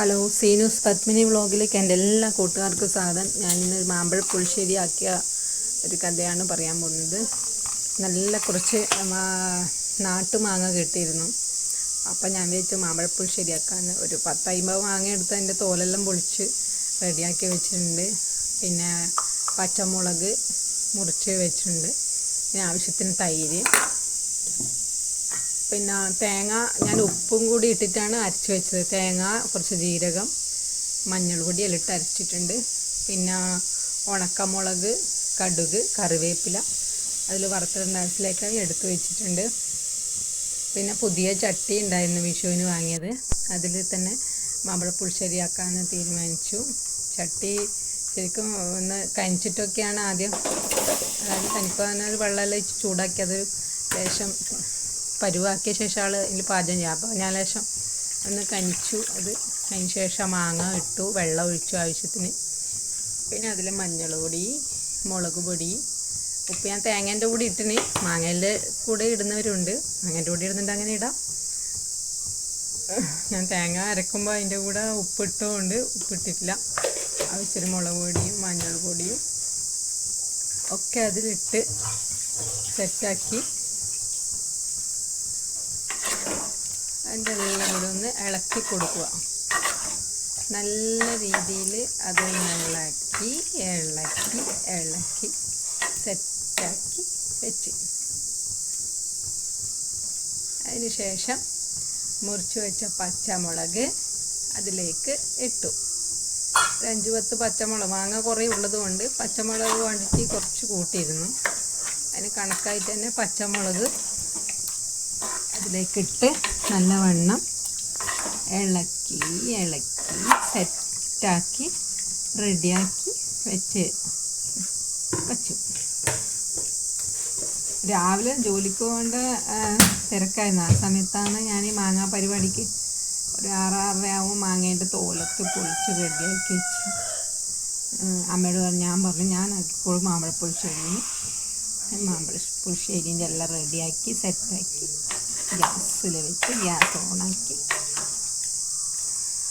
Hello സീനൂസ് Padmini വ്ളോഗിലേക്ക് എന്റെ എല്ലാ കൂട്ടുകാർക്കും സ്വാഗതം. ഇന്ന് മാമ്പഴ പുളിശ്ശേരി ആക്കിയ ഒരു കഥയാണ് പറയാൻ പോകുന്നത്. നല്ല കുറച്ച് നാട്ടുമാങ്ങ കിട്ടിയിരുന്നു. അപ്പം ഞാൻ വിചാരിച്ചു മാമ്പഴ പുളിശ്ശേരി ആക്കാൻ ഒരു പത്തൈമ്പത് മാങ്ങ എടുത്ത് അതിന്റെ തോലെല്ലാം പൊളിച്ച് റെഡിയാക്കി വെച്ചിട്ടുണ്ട്. പിന്നെ പച്ചമുളക് മുറിച്ച് വെച്ചിട്ടുണ്ട്. പിന്നെ ആവശ്യത്തിന് തൈര്. പിന്നെ തേങ്ങ ഞാൻ ഉപ്പും കൂടി ഇട്ടിട്ടാണ് അരച്ച് വെച്ചത്. തേങ്ങ കുറച്ച് ജീരകം മഞ്ഞൾ പൊടി എല്ലാം ഇട്ട് അരച്ചിട്ടുണ്ട്. പിന്നെ ഉണക്കമുളക് കടുക് കറിവേപ്പില അതിൽ വറുത്തിടേണ്ട ആവശ്യത്തിലേക്ക് എടുത്ത് വെച്ചിട്ടുണ്ട്. പിന്നെ പുതിയ ചട്ടി ഉണ്ടായിരുന്നു വിഷുവിന് വാങ്ങിയത്. അതിൽ തന്നെ മാമ്പഴ ശരിയാക്കാമെന്ന് തീരുമാനിച്ചു. ചട്ടി ശരിക്കും ഒന്ന് കനിച്ചിട്ടൊക്കെയാണ് ആദ്യം. അതായത് കനിപ്പാനാൽ വെള്ളമെല്ലാം ഒഴിച്ച് ചൂടാക്കി അത് ലേശം പരുവാക്കിയ ശേഷം ആൾ ഇതിൽ പാചകം ചെയ്യാം അപ്പോൾ ഞാൻ ലേശം ഒന്ന് കനിച്ചു. അത് അതിന് ശേഷം മാങ്ങ ഇട്ടു വെള്ളം ഒഴിച്ചു ആവശ്യത്തിന്. പിന്നെ അതിൽ മഞ്ഞൾ പൊടി മുളക് പൊടി ഉപ്പ്. ഞാൻ തേങ്ങേന്റെ കൂടി ഇട്ടിന്. മാങ്ങേന്റെ കൂടെ ഇടുന്നവരുണ്ട്. മാങ്ങേന്റെ കൂടെ ഇടുന്നുണ്ട് അങ്ങനെ ഇടാം. ഞാൻ തേങ്ങ അരക്കുമ്പോൾ അതിന്റെ കൂടെ ഉപ്പിട്ടുകൊണ്ട് ഉപ്പിട്ടിട്ടില്ല ആവശ്യത്തിന് മുളക് പൊടിയും മഞ്ഞൾ പൊടിയും ഒക്കെ അതിലിട്ട് സെറ്റാക്കി അതിന്റെ എല്ലാം കൂടെ ഒന്ന് ഇളക്കി കൊടുക്കുക. നല്ല രീതിയിൽ അത് ഇളക്കി ഇളക്കി ഇളക്കി സെറ്റാക്കി വെച്ച്. അതിന് ശേഷം മുറിച്ച് വെച്ച പച്ചമുളക് അതിലേക്ക് ഇട്ടു. അഞ്ച് പത്ത് പച്ചമുളക് മാങ്ങ കുറേ ഉള്ളതുകൊണ്ട് പച്ചമുളക് ക്വാണ്ടിറ്റി കുറച്ച് കൂട്ടിയിരുന്നു. അതിന് കണക്കായിട്ട് തന്നെ പച്ചമുളക് അതിലേക്കിട്ട് നല്ലവണ്ണം ഇളക്കി ഇളക്കി സെറ്റാക്കി റെഡിയാക്കി വെച്ച് വച്ചു. രാവിലെ ജോലിക്ക് പോകേണ്ട തിരക്കായിരുന്നു. ആ സമയത്താണ് ഞാൻ ഈ മാങ്ങ പരിപാടിക്ക് ഒരു ആറാറര ആവും മാങ്ങേന്റെ തോലൊക്കെ പൊളിച്ച് റെഡിയാക്കി വെച്ച് അമ്മയോട് പറഞ്ഞു ഞാൻ പറഞ്ഞു ഞാൻ ആക്കിക്കോളും മാമ്പഴ പുളിശ്ശേരിന് മാമ്പഴ പുളിശ്ശേരിന്റെ എല്ലാം റെഡിയാക്കി സെറ്റാക്കി ഗ്യാസിൽ വെച്ച് ഗ്യാസ് ഓണാക്കി.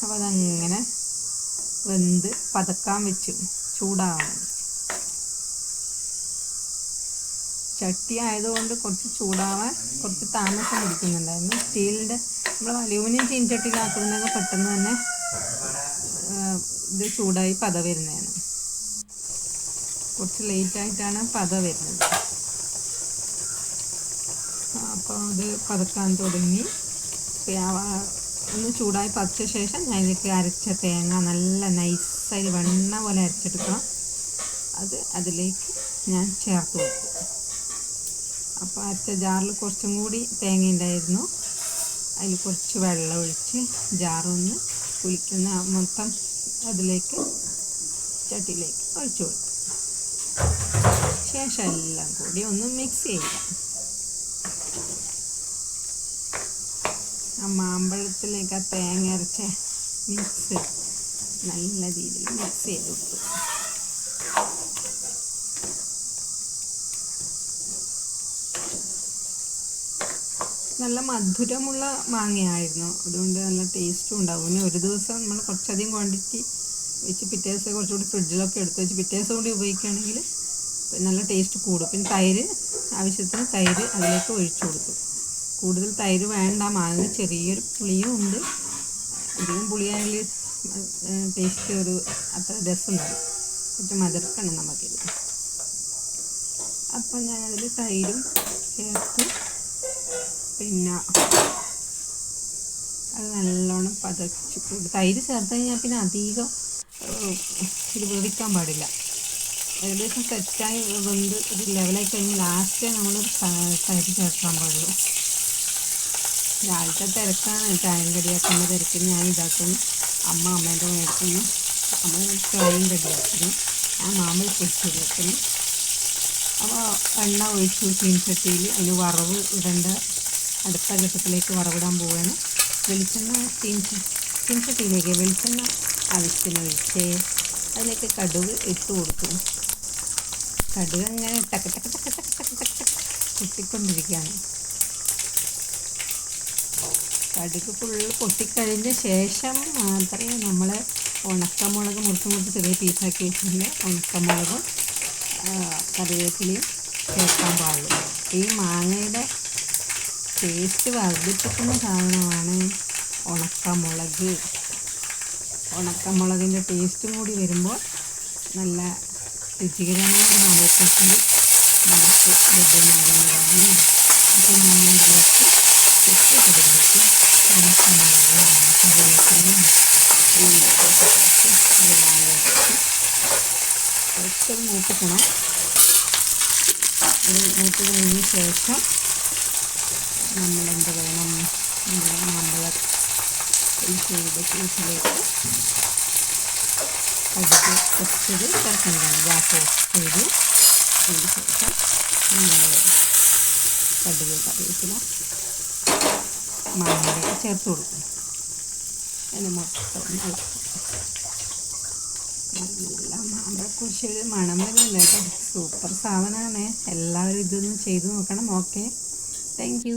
അപ്പോൾ അതങ്ങനെ വെന്ത് പതക്കാൻ വെച്ചു ചൂടാവാൻ ചട്ടി ആയതുകൊണ്ട് കുറച്ച് ചൂടാവാൻ കുറച്ച് താമസം പിടിക്കുന്നുണ്ടായിരുന്നു. സ്റ്റീലിന്റെ നമ്മൾ അലൂമിനിയം ചീൻചട്ടിയിലാക്കുന്നതൊക്കെ പെട്ടെന്ന് തന്നെ ഇത് ചൂടായി പത വരുന്നതാണ്. കുറച്ച് ലേറ്റായിട്ടാണ് പത വരുന്നത്. അപ്പോൾ അത് പതുക്കാൻ തുടങ്ങി. ഒന്ന് ചൂടായി പതിച്ച ശേഷം ഞാൻ ഇതിലേക്ക് അരച്ച തേങ്ങ നല്ല നൈസായി വെണ്ണ പോലെ അരച്ചെടുക്കണം. അത് അതിലേക്ക് ഞാൻ ചേർത്ത് കൊടുക്കും. അപ്പോൾ അരച്ച ജാറിൽ കുറച്ചും കൂടി തേങ്ങ ഉണ്ടായിരുന്നു. അതിൽ കുറച്ച് വെള്ളം ഒഴിച്ച് ജാറൊന്ന് കുളിക്കുന്ന മൊത്തം അതിലേക്ക് ചട്ടിയിലേക്ക് ഒഴിച്ചു കൊടുക്കും. ശേഷം എല്ലാം കൂടി ഒന്ന് മിക്സ് ചെയ്യുക ആ മാമ്പഴത്തിലേക്ക് ആ തേങ്ങ അരച്ച മിക്സ് നല്ല രീതിയിൽ മിക്സ് ചെയ്ത് കൊടുത്തു. നല്ല മധുരമുള്ള മാങ്ങയായിരുന്നു. അതുകൊണ്ട് നല്ല ടേസ്റ്റും ഉണ്ടാവും. ഇനി ഒരു ദിവസം നമ്മൾ കുറച്ചധികം ക്വാണ്ടിറ്റി വെച്ച് പിറ്റേ ദിവസം കുറച്ചുകൂടി ഫ്രിഡ്ജിലൊക്കെ എടുത്ത് വെച്ച് പിറ്റേ ദിവസം കൂടി ഉപയോഗിക്കുകയാണെങ്കിൽ നല്ല ടേസ്റ്റ് കൂടും. പിന്നെ തൈര് ആവശ്യത്തിന് തൈര് അതിലേക്ക് ഒഴിച്ചു കൊടുക്കും കൂടുതൽ തൈര് വേണ്ട. മാങ്ങ ചെറിയൊരു പുളിയും ഉണ്ട്. അധികം പുളിയാണെങ്കിൽ ടേസ്റ്റ് ഒരു അത്ര രസമുണ്ടാവും കുറച്ച് മധുരക്കണം നമുക്കിത്. അപ്പം ഞാനതിൽ തൈരും ചേർത്ത്. പിന്നെ അത് നല്ലോണം പതച്ച്. തൈര് ചേർത്ത് കഴിഞ്ഞാൽ പിന്നെ അധികം ഇത് വേവിക്കാൻ പാടില്ല. ഏകദേശം സെറ്റായി വെന്ത് ഒരു ലെവലായി കഴിഞ്ഞ് ലാസ്റ്റ് നമ്മൾ സൈഡ് ചേർക്കാൻ പാടുള്ളൂ. രാവിലത്തെ തിരക്കാണ്. ചായം കടിയാക്കുന്ന തിരക്ക് ഞാൻ ഇതാക്കുന്നു അമ്മ അമ്മേന്റെ മേടിക്കുന്നു അമ്മ ചായയും കടിയാക്കുന്നു ഞാൻ മാമ്പഴ പൊടിച്ച് ചേർക്കുന്നു അപ്പോൾ എണ്ണ ഒഴിച്ചു ചീൻചട്ടിയിൽ അതിന് വറവ് ഇടേണ്ട അടുത്ത ഘട്ടത്തിലേക്ക് വറവിടാൻ പോവുകയാണ്. വെളിച്ചെണ്ണ ചീൻച ചീൻചട്ടിയിലേക്ക് വെളിച്ചെണ്ണ ആവശ്യത്തിന് ഒഴിച്ച് അതിലേക്ക് കടുക് ഇട്ട് കൊടുത്തു കടുക് അങ്ങനെ ടക്ക ടക്ക ടക്ക ടക്ക ടക്ക ടക്ക ടക്ക് പൊട്ടിക്കൊണ്ടിരിക്കുകയാണ്. കടുക് ഫുള്ള് പൊട്ടിക്കഴിഞ്ഞ ശേഷം മാത്രമേ നമ്മൾ ഉണക്കമുളക് മുറിച്ച് മുറിച്ച് ചെറിയ പീസാക്കി വെച്ചിട്ടുണ്ട് ഉണക്കമുളകും കറിവേപ്പിലയും ചേർക്കാൻ പാടുള്ളൂ. ഈ മാങ്ങയുടെ ടേസ്റ്റ് വർദ്ധിപ്പിക്കുന്ന സാധനമാണ് ഉണക്കമുളക്. ഉണക്കമുളകിന്റെ ടേസ്റ്റും കൂടി വരുമ്പോൾ നല്ല രുചികരമായ ഒരു മാമ്പഴത്തിന് നമുക്ക് ലഭ്യമാകുന്നതാണ് അപ്പോൾ ഞാനിതിലേക്ക് ഉപ്പ് കറിവേപ്പില ഉണക്കമുളക് കറിവേപ്പിലയും കുറച്ചൊരു മൂട്ടിക്കണം അത് മൂത്ത് കഴിഞ്ഞ ശേഷം നമ്മളെന്ത് വേണം. നമ്മുടെ മാമ്പഴ ചെയ്ത ജ്യൂസിലേക്ക് കടുക് കുറച്ചത് ചേർക്കേണ്ടതാണ് ഗ്യാസ് ഓഫ് അതിന് ശേഷം നമ്മൾ കടുക് കറിവേപ്പില മാങ്ങയിലേക്ക് ചേർത്ത് കൊടുക്കും. അതിന് മൊത്തം നല്ല മാമ്പഴക്കുരിശൊരു മണം വരുന്നില്ല കേട്ടോ. സൂപ്പർ സാധനമാണ്. എല്ലാവരും ഇതൊന്ന് ചെയ്ത് നോക്കണം. ഓക്കെ. താങ്ക്